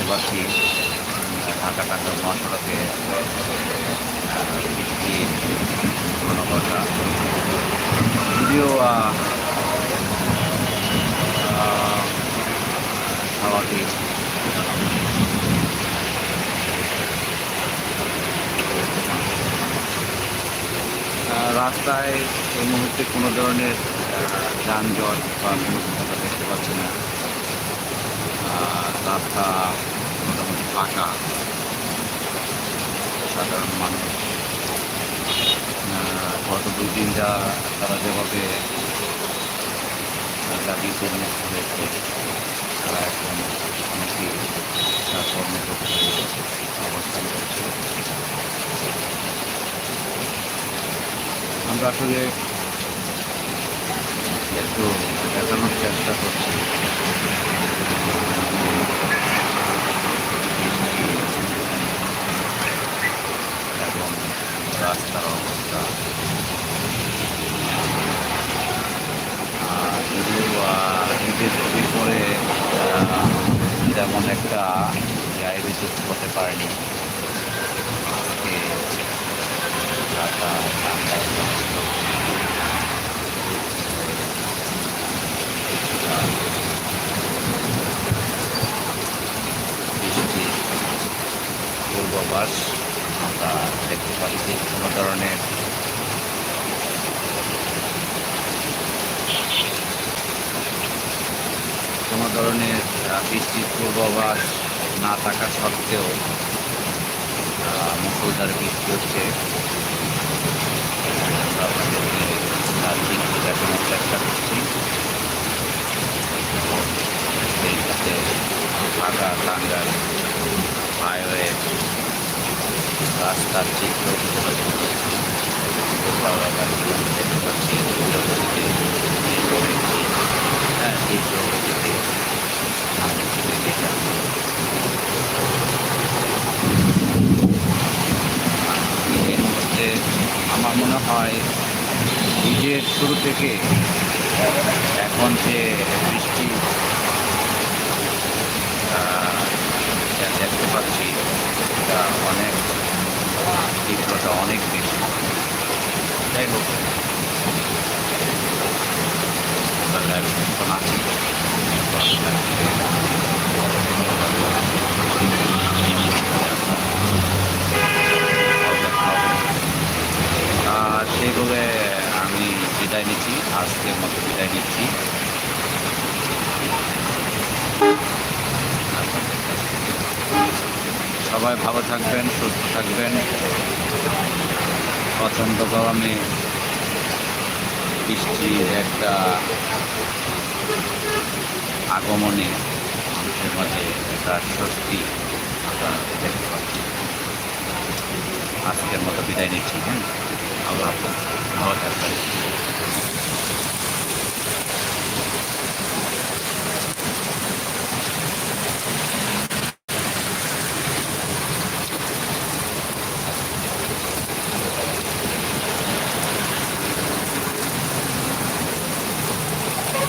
দেখতে পাচ্ছি ঢাকা টাকা মহাসড়কে যদিও রাস্তায় এই মুহূর্তে কোনো ধরনের যানজট বা কোনো দেখতে পাচ্ছি না। রাস্তা মোটামুটি ফাঁকা সাধারণ মানুষ। গত দুই দিন যা তারা যেভাবে দাবিতে মুক্ত হয়েছে, তারা এখন অনেকেই তার কর্মক্ষেত্রে অবস্থান করছে। আমরা আসলে একটু দেখানোর চেষ্টা করছি। এবং রাস্তার অবস্থা। যদিও ঈদের ছুটির পরে তেমন একটা আয়োজিত করতে পারেনি আজকে ঢাকা টাঙ্গাইল কিছুটা বৃষ্টির পূর্বাভাস আমরা দেখতে পাচ্ছি কোনো ধরনের কোনো ধরনের বৃষ্টির পূর্বাভাস না থাকা সত্ত্বেও আহ, মুষলধারে বৃষ্টি হচ্ছে। আমরা তার চেষ্টা করছি ঢাকা টাঙ্গাইল হাইওয়ে রাস্তার চিত্র দেখতে পাচ্ছি হ্যাঁ মধ্যে আমার মনে হয় নিজের শুরু থেকে এখন যে বৃষ্টি আহ, যা দেখতে পাচ্ছি তা অনেক তীব্রতা অনেক বেশি যাই হোক। আছি তো আপনাদেরকে আর সেই বলে আমি বিদায় নিচ্ছি, আজকের মতো বিদায় নিচ্ছি। সবাই ভালো থাকবেন, সুস্থ থাকবেন। প্রচণ্ড গরমে বৃষ্টির একটা আগমনে মানুষের মাঝে একটা স্বস্তি আমরা দেখতে পাচ্ছি। আজকের মতো বিদায় নিচ্ছি হ্যাঁ? আল্লাহ হাফেজ। ভালো থাকবেন।